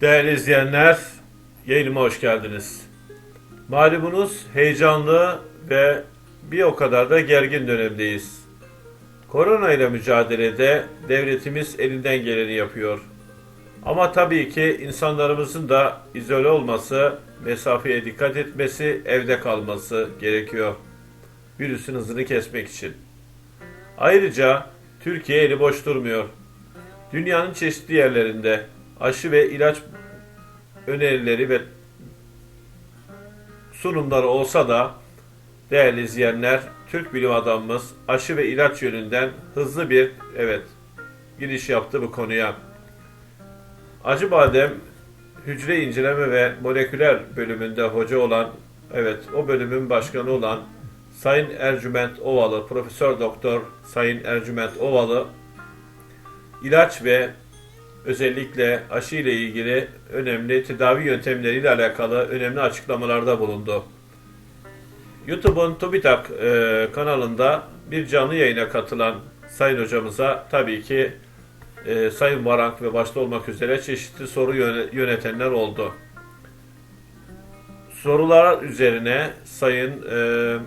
Değerli izleyenler, yayınıma hoş geldiniz. Malumunuz heyecanlı ve bir o kadar da gergin dönemdeyiz. Korona ile mücadelede devletimiz elinden geleni yapıyor. Ama tabii ki insanlarımızın da izole olması, mesafeye dikkat etmesi, evde kalması gerekiyor. Virüsün hızını kesmek için. Ayrıca Türkiye eli boş durmuyor. Dünyanın çeşitli yerlerinde aşı ve ilaç önerileri ve sunumları olsa da değerli izleyenler Türk bilim adamımız aşı ve ilaç yönünden hızlı bir evet giriş yaptı bu konuya. Acıbadem hücre inceleme ve moleküler bölümünde hoca olan evet o bölümün başkanı olan Sayın Ercüment Ovalı, Profesör Doktor Sayın Ercüment Ovalı ilaç ve özellikle aşı ile ilgili önemli tedavi yöntemleriyle alakalı önemli açıklamalarda bulundu. YouTube'un TÜBİTAK e, kanalında bir canlı yayına katılan Sayın Hocamıza tabii ki e, Sayın Varank ve başta olmak üzere çeşitli soru yöne- yönetenler oldu. Sorular üzerine Sayın e,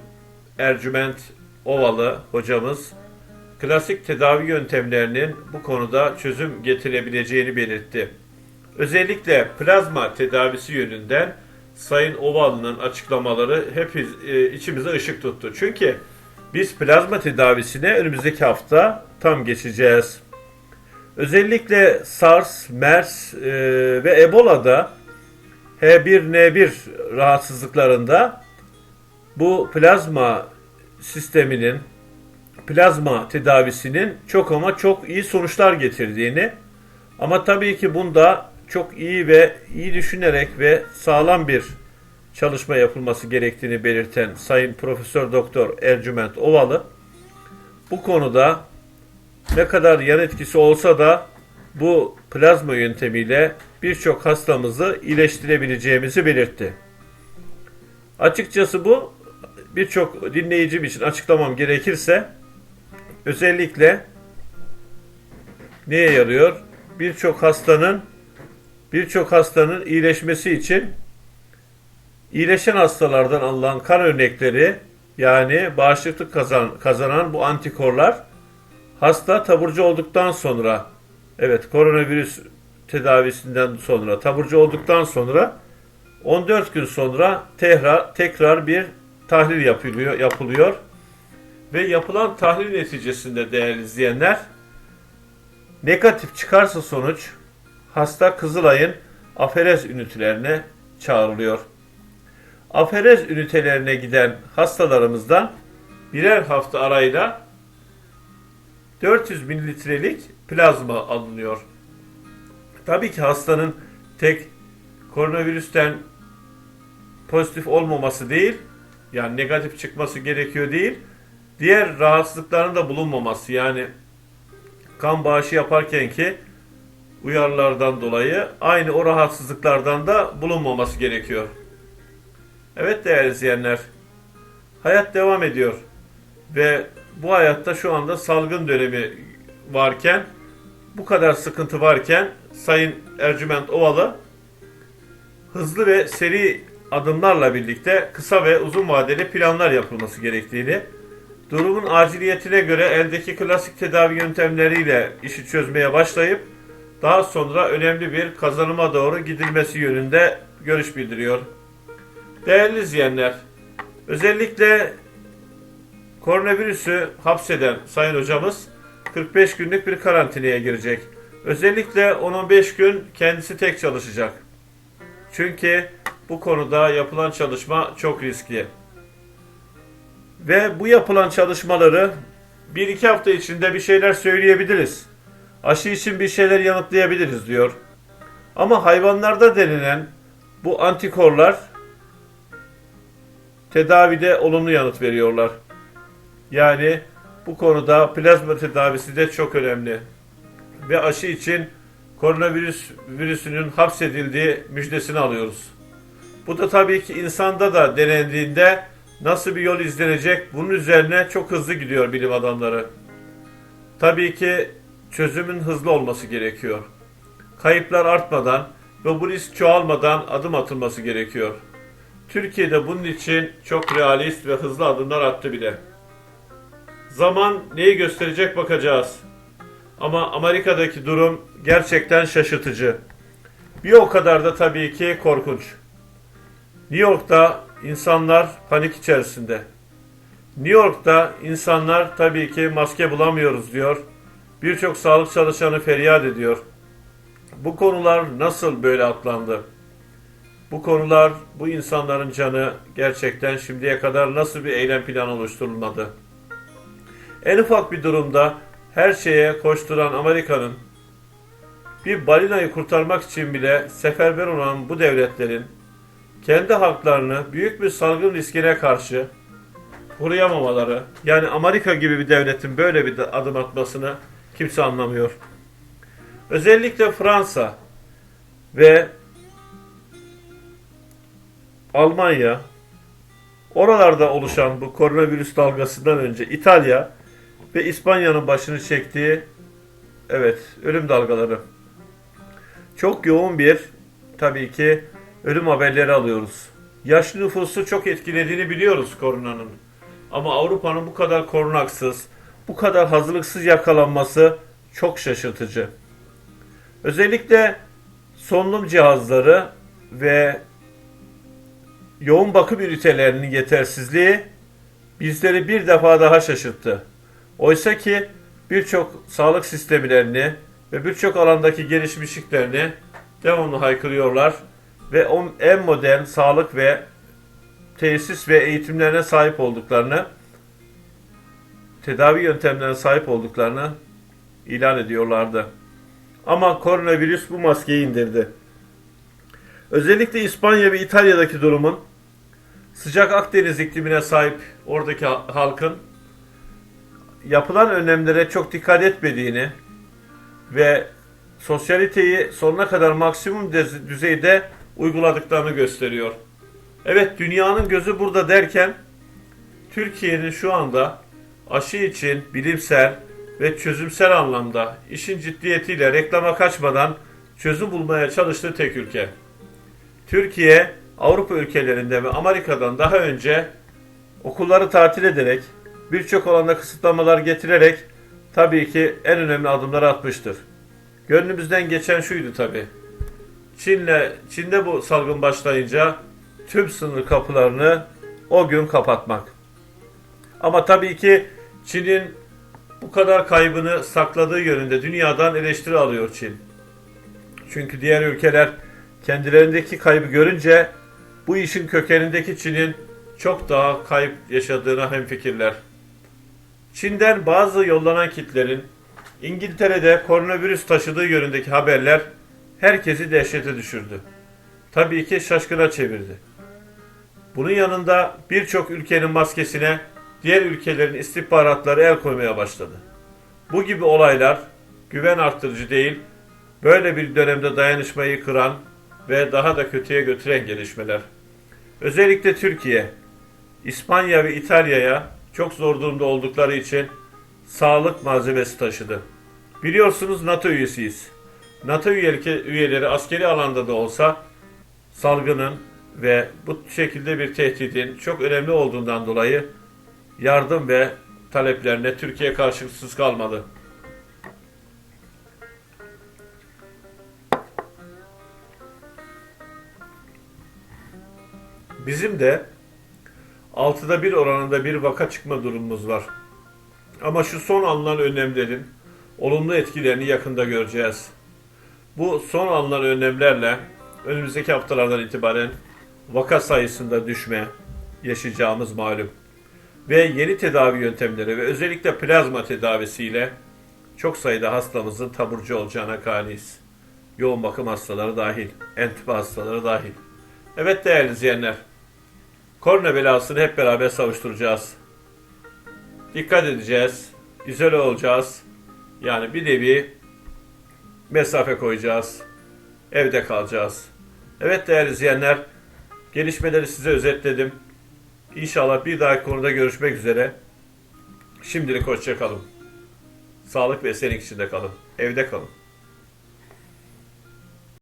Ercüment Ovalı hocamız klasik tedavi yöntemlerinin bu konuda çözüm getirebileceğini belirtti. Özellikle plazma tedavisi yönünden Sayın Ovalı'nın açıklamaları hep e, içimize ışık tuttu. Çünkü biz plazma tedavisine önümüzdeki hafta tam geçeceğiz. Özellikle SARS, MERS e, ve Ebola'da H1N1 rahatsızlıklarında bu plazma sisteminin plazma tedavisinin çok ama çok iyi sonuçlar getirdiğini ama tabii ki bunda çok iyi ve iyi düşünerek ve sağlam bir çalışma yapılması gerektiğini belirten Sayın Profesör Doktor Ercüment Ovalı bu konuda ne kadar yan etkisi olsa da bu plazma yöntemiyle birçok hastamızı iyileştirebileceğimizi belirtti. Açıkçası bu birçok dinleyicim için açıklamam gerekirse özellikle neye yarıyor? Birçok hastanın birçok hastanın iyileşmesi için iyileşen hastalardan alınan kan örnekleri yani bağışıklık kazan, kazanan bu antikorlar hasta taburcu olduktan sonra evet koronavirüs tedavisinden sonra taburcu olduktan sonra 14 gün sonra tekrar tekrar bir tahlil yapılıyor yapılıyor ve yapılan tahlil neticesinde değerli izleyenler negatif çıkarsa sonuç hasta Kızılay'ın aferez ünitelerine çağrılıyor. Aferez ünitelerine giden hastalarımızdan birer hafta arayla 400 mililitrelik plazma alınıyor. Tabii ki hastanın tek koronavirüsten pozitif olmaması değil, yani negatif çıkması gerekiyor değil, diğer rahatsızlıkların da bulunmaması yani kan bağışı yaparken ki uyarılardan dolayı aynı o rahatsızlıklardan da bulunmaması gerekiyor. Evet değerli izleyenler, hayat devam ediyor ve bu hayatta şu anda salgın dönemi varken, bu kadar sıkıntı varken Sayın Ercüment Ovalı hızlı ve seri adımlarla birlikte kısa ve uzun vadeli planlar yapılması gerektiğini, durumun aciliyetine göre eldeki klasik tedavi yöntemleriyle işi çözmeye başlayıp daha sonra önemli bir kazanıma doğru gidilmesi yönünde görüş bildiriyor. Değerli izleyenler, özellikle koronavirüsü hapseden Sayın Hocamız 45 günlük bir karantinaya girecek. Özellikle 10-15 gün kendisi tek çalışacak. Çünkü bu konuda yapılan çalışma çok riskli. Ve bu yapılan çalışmaları 1-2 hafta içinde bir şeyler söyleyebiliriz. Aşı için bir şeyler yanıtlayabiliriz diyor. Ama hayvanlarda denilen bu antikorlar tedavide olumlu yanıt veriyorlar. Yani bu konuda plazma tedavisi de çok önemli. Ve aşı için koronavirüs virüsünün hapsedildiği müjdesini alıyoruz. Bu da tabii ki insanda da denendiğinde nasıl bir yol izlenecek bunun üzerine çok hızlı gidiyor bilim adamları. Tabii ki çözümün hızlı olması gerekiyor. Kayıplar artmadan ve bu risk çoğalmadan adım atılması gerekiyor. Türkiye'de bunun için çok realist ve hızlı adımlar attı bile. Zaman neyi gösterecek bakacağız. Ama Amerika'daki durum gerçekten şaşırtıcı. Bir o kadar da tabii ki korkunç. New York'ta insanlar panik içerisinde. New York'ta insanlar tabii ki maske bulamıyoruz diyor. Birçok sağlık çalışanı feryat ediyor. Bu konular nasıl böyle atlandı? Bu konular, bu insanların canı gerçekten şimdiye kadar nasıl bir eylem planı oluşturulmadı? En ufak bir durumda her şeye koşturan Amerika'nın bir balinayı kurtarmak için bile seferber olan bu devletlerin kendi halklarını büyük bir salgın riskine karşı koruyamamaları, yani Amerika gibi bir devletin böyle bir adım atmasını kimse anlamıyor. Özellikle Fransa ve Almanya, oralarda oluşan bu koronavirüs dalgasından önce İtalya ve İspanya'nın başını çektiği evet ölüm dalgaları. Çok yoğun bir tabii ki ölüm haberleri alıyoruz. Yaşlı nüfusu çok etkilediğini biliyoruz koronanın. Ama Avrupa'nın bu kadar korunaksız, bu kadar hazırlıksız yakalanması çok şaşırtıcı. Özellikle solunum cihazları ve yoğun bakım ünitelerinin yetersizliği bizleri bir defa daha şaşırttı. Oysa ki birçok sağlık sistemlerini ve birçok alandaki gelişmişliklerini devamlı haykırıyorlar ve o en modern sağlık ve tesis ve eğitimlerine sahip olduklarını, tedavi yöntemlerine sahip olduklarını ilan ediyorlardı. Ama koronavirüs bu maskeyi indirdi. Özellikle İspanya ve İtalya'daki durumun sıcak Akdeniz iklimine sahip oradaki halkın yapılan önlemlere çok dikkat etmediğini ve sosyaliteyi sonuna kadar maksimum düzeyde uyguladıklarını gösteriyor. Evet dünyanın gözü burada derken Türkiye'nin şu anda aşı için bilimsel ve çözümsel anlamda işin ciddiyetiyle reklama kaçmadan çözüm bulmaya çalıştığı tek ülke. Türkiye Avrupa ülkelerinde ve Amerika'dan daha önce okulları tatil ederek birçok alanda kısıtlamalar getirerek tabii ki en önemli adımları atmıştır. Gönlümüzden geçen şuydu tabii. Çin'le Çin'de bu salgın başlayınca tüm sınır kapılarını o gün kapatmak. Ama tabii ki Çin'in bu kadar kaybını sakladığı yönünde dünyadan eleştiri alıyor Çin. Çünkü diğer ülkeler kendilerindeki kaybı görünce bu işin kökenindeki Çin'in çok daha kayıp yaşadığına hemfikirler. Çin'den bazı yollanan kitlerin İngiltere'de koronavirüs taşıdığı yönündeki haberler herkesi dehşete düşürdü. Tabii ki şaşkına çevirdi. Bunun yanında birçok ülkenin maskesine diğer ülkelerin istihbaratları el koymaya başladı. Bu gibi olaylar güven arttırıcı değil, böyle bir dönemde dayanışmayı kıran ve daha da kötüye götüren gelişmeler. Özellikle Türkiye, İspanya ve İtalya'ya çok zor durumda oldukları için sağlık malzemesi taşıdı. Biliyorsunuz NATO üyesiyiz. NATO üyeleri askeri alanda da olsa salgının ve bu şekilde bir tehdidin çok önemli olduğundan dolayı yardım ve taleplerine Türkiye karşılıksız kalmadı. Bizim de altıda bir oranında bir vaka çıkma durumumuz var. Ama şu son alınan önlemlerin olumlu etkilerini yakında göreceğiz. Bu son alınan önlemlerle önümüzdeki haftalardan itibaren vaka sayısında düşme yaşayacağımız malum. Ve yeni tedavi yöntemleri ve özellikle plazma tedavisiyle çok sayıda hastamızın taburcu olacağına kaniyiz. Yoğun bakım hastaları dahil, entübe hastaları dahil. Evet değerli izleyenler, korona belasını hep beraber savuşturacağız. Dikkat edeceğiz, izole olacağız. Yani bir nevi mesafe koyacağız, evde kalacağız. Evet değerli izleyenler, gelişmeleri size özetledim. İnşallah bir dahaki konuda görüşmek üzere. Şimdilik hoşça kalın. Sağlık ve esenlik içinde kalın. Evde kalın.